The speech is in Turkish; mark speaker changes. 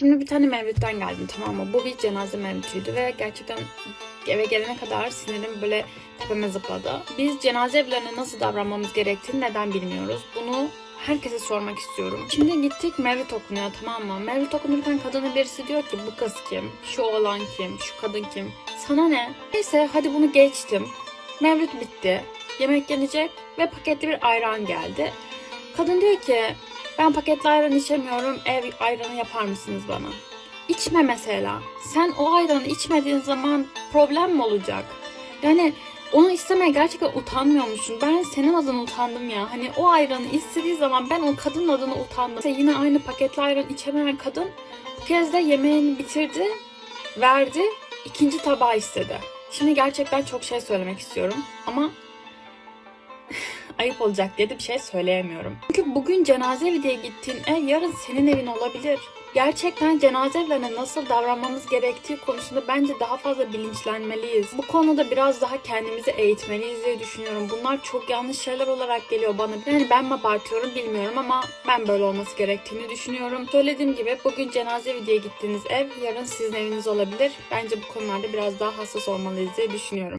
Speaker 1: Şimdi bir tane mevlütten geldim tamam mı? Bu bir cenaze mevlütüydü ve gerçekten eve gelene kadar sinirim böyle tepeme zıpladı. Biz cenaze evlerine nasıl davranmamız gerektiğini neden bilmiyoruz? Bunu herkese sormak istiyorum. Şimdi gittik mevlüt okunuyor tamam mı? Mevlüt okunurken kadına birisi diyor ki bu kız kim? Şu oğlan kim? Şu kadın kim? Sana ne? Neyse hadi bunu geçtim. Mevlüt bitti. Yemek yenecek ve paketli bir ayran geldi. Kadın diyor ki ben paketli ayran içemiyorum. Ev ayranı yapar mısınız bana? İçme mesela. Sen o ayranı içmediğin zaman problem mi olacak? Yani onu istemeye gerçekten utanmıyor musun? Ben senin adına utandım ya. Hani o ayranı istediği zaman ben o kadının adına utandım. İşte yine aynı paketli ayran içemeyen kadın bu kez de yemeğini bitirdi, verdi, ikinci tabağı istedi. Şimdi gerçekten çok şey söylemek istiyorum ama ayıp olacak diye de bir şey söyleyemiyorum. Çünkü bugün cenaze diye gittiğin ev yarın senin evin olabilir. Gerçekten cenaze evlerine nasıl davranmamız gerektiği konusunda bence daha fazla bilinçlenmeliyiz. Bu konuda biraz daha kendimizi eğitmeliyiz diye düşünüyorum. Bunlar çok yanlış şeyler olarak geliyor bana. Yani ben mi abartıyorum bilmiyorum ama ben böyle olması gerektiğini düşünüyorum. Söylediğim gibi bugün cenaze diye gittiğiniz ev yarın sizin eviniz olabilir. Bence bu konularda biraz daha hassas olmalıyız diye düşünüyorum.